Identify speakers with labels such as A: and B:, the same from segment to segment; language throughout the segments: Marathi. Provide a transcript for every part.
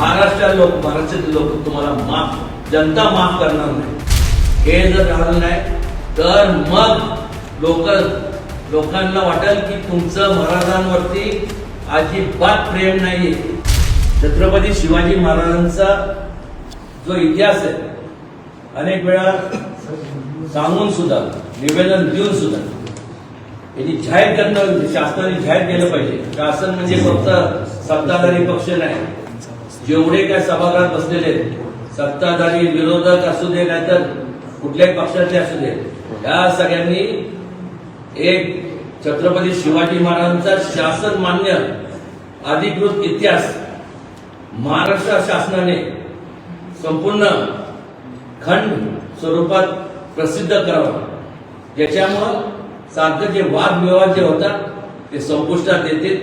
A: महाराष्ट्रात लोक महाराष्ट्रातील लोक तुम्हाला माफ जनता माफ करणार नाही. हे जर झालं नाही तर मग लोक लोकांना वाटेल की तुमचं महाराजांवरती अजिबात प्रेम नाही छत्रपती शिवाजी महाराजांचा जो इतिहास आहे अनेक वेळा सांगून सुद्धा निवेदन देऊन सुद्धा याची जाहीर करणं शासनाने जाहीर केलं पाहिजे. शासन म्हणजे फक्त सत्ताधारी पक्ष नाही. जेवढे काय सभागृहात बसलेले सत्ताधारी विरोधक असू दे नाहीतर कुठल्याही पक्षाचे असू दे या सगळ्यांनी एक छत्रपती शिवाजी महाराजांचा शासन मान्य अधिकृत इतिहास महाराष्ट्र शासनाने संपूर्ण खंड स्वरूपात प्रसिद्ध करावा. ज्याच्यामुळं सारखं जे वादविवाद जे होतात ते संपुष्टात येतील.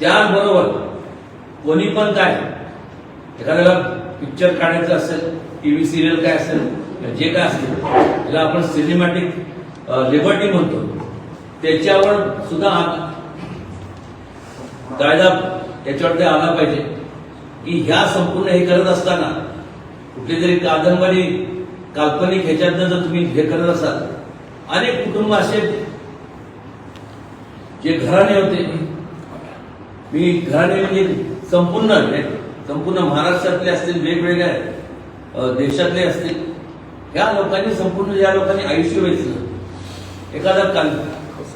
A: त्याबरोबर कोणी पण काय एखाद्याला पिक्चर काढायचं असेल टीव्ही सिरियल काय असेल जे काय असेल त्याला आपण सिनेमॅटिक लिबर्टी म्हणतो त्याच्यावर सुद्धा कायदा त्याच्यावरती आला पाहिजे. की ह्या संपूर्ण हे करत असताना कुठली तरी कादंबरी काल्पनिक ह्याच्यातनं जर तुम्ही हे करत असाल अनेक कुटुंब असे जे घराणे होते. मी घराणे म्हणजे संपूर्ण संपूर्ण महाराष्ट्रातले असतील वेगवेगळ्या देशातले असतील या लोकांनी संपूर्ण या लोकांनी आयुष्य वेचलं. एखादा काल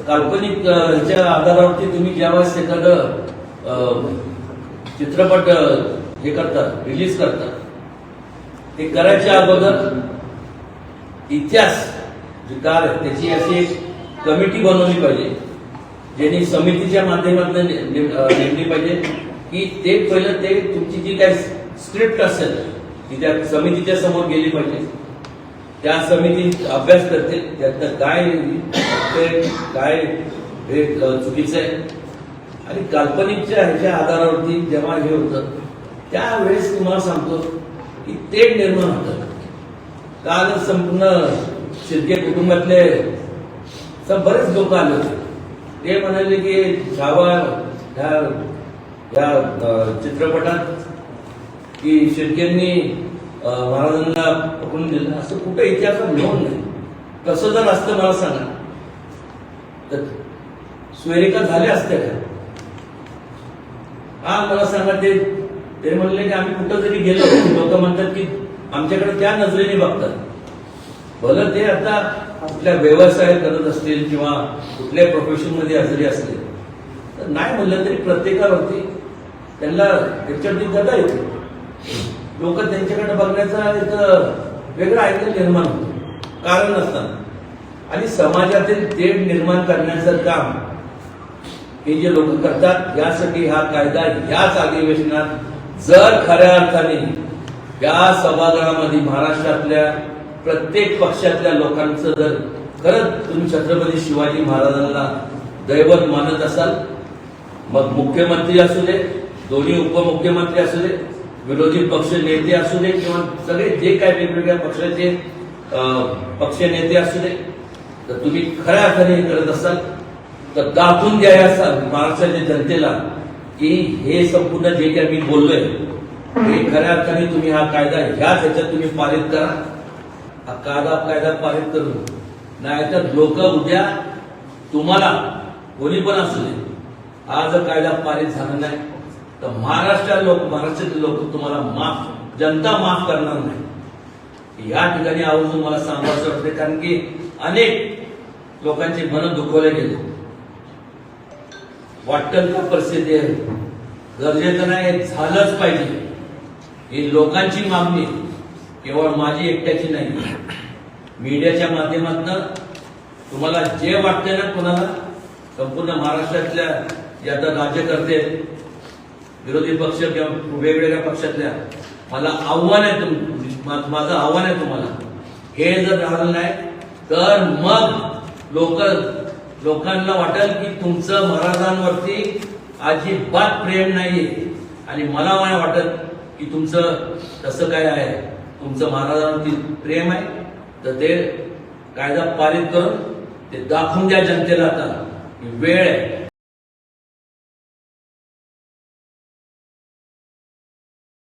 A: काल्पनिक ह्याच्या आधारावरती तुम्ही ज्यावेळेस एखादं चित्रपट हे करतात रिलीज करतात ते करायच्या अगोदर इतिहास जे काळ त्याची अशी एक कमिटी बनवली पाहिजे ज्यांनी समितीच्या माध्यमातून नेमली पाहिजे. की ते पहिलं ते तुमची जी काय स्क्रिप्ट असेल ती त्या समितीच्या समोर गेली पाहिजे. त्या समिती अभ्यास करते त्यातनं काय ते काय हे चुकीचं आहे. आणि काल्पनिकच्या ह्याच्या आधारावरती जेव्हा हे होतं त्यावेळेस तुम्हाला सांगतो की ते निर्माण होतं. काल संपूर्ण शिर्के कुटुंबातले बरेच लोक आले होते. ते म्हणाले की छावा ह्या त्या चित्रपटात की शिर्केंनी महाराजांना पकडून दिलं असं कुठं इतिहासात नोंद नाही. तसं जर असतं मला सांगा. तर स्वेरिका झाल्या असत्या का? हा मला सांगा ते ते म्हणले की आम्ही कुठं जरी गेलो. लोक म्हणतात की आमच्याकडे त्या नजरेने बघतात. भलं ते आता आपल्या व्यवसाय करत असतील किंवा कुठल्या प्रोफेशनमध्ये हजेरी असतील. तर नाही म्हणलं तरी प्रत्येकावरती त्यांना त्याच्यावरती गदा येते लोक त्यांच्याकडे बघण्याचा एक वेगळा ऐकून निर्माण होतो. कारण नसताना आणि समाजातील तेढ निर्माण करण्याचं काम हे जे लोक करतात यासाठी हा कायदा याच अधिवेशनात जर खऱ्या अर्थाने या सभागृहामध्ये महाराष्ट्रातल्या प्रत्येक पक्षातल्या लोकांचं जर खरंच तुम्ही छत्रपती शिवाजी महाराजांना दैवत मानत असाल मग मुख्यमंत्री असू दे दोन्ही उपमुख्यमंत्री असू दे विरोधी पक्ष नेते असू दे किंवा सगळे जे काय वेगवेगळ्या पक्षाचे पक्ष नेते असू दे तर तुम्ही खऱ्या अर्थाने हे करत असाल तर दाखवून द्या या महाराष्ट्राच्या जनतेला की हे संपूर्ण जे काही मी बोललोय हे खऱ्या अर्थाने तुम्ही हा कायदा ह्याच ह्याच्यात तुम्ही पारित करा. हा कायदा कायदा पारित करू नाहीतर लोक उद्या तुम्हाला कोणी पण असू दे हा जर कायदा पारित झाला नाही तर महाराष्ट्रात लोक महाराष्ट्रातील लोक तुम्हाला माफ जनता माफ करणार नाही. या ठिकाणी आवर्जून मला सांगायचं वाटते कारण की अनेक लोकांचे मन दुखवले गेले. वाटतं का परिस्थिती आहे? गरजेचं नाही झालंच पाहिजे. ही लोकांची मागणी केवळ माझी एकट्याची नाही. मीडियाच्या माध्यमातून तुम्हाला जे वाटते ना कोणाला संपूर्ण महाराष्ट्रातल्या जे आता राज्यकर्ते विरोधी पक्ष किंवा वेगवेगळ्या पक्षातल्या मला आव्हान आहे तुम मा- माझं आव्हान आहे तुम्हाला. हे जर झालं नाही तर मग लोक लोकांना वाटेल की तुमचं महाराजांवरती अजिबात प्रेम नाही आणि मला नाही वाटत की तुमचं तसं काय आहे. तुमचं महाराजांवरती प्रेम आहे तर ते कायदा पारित करून ते दाखवून द्या जनतेला आता. की वेळ आहे.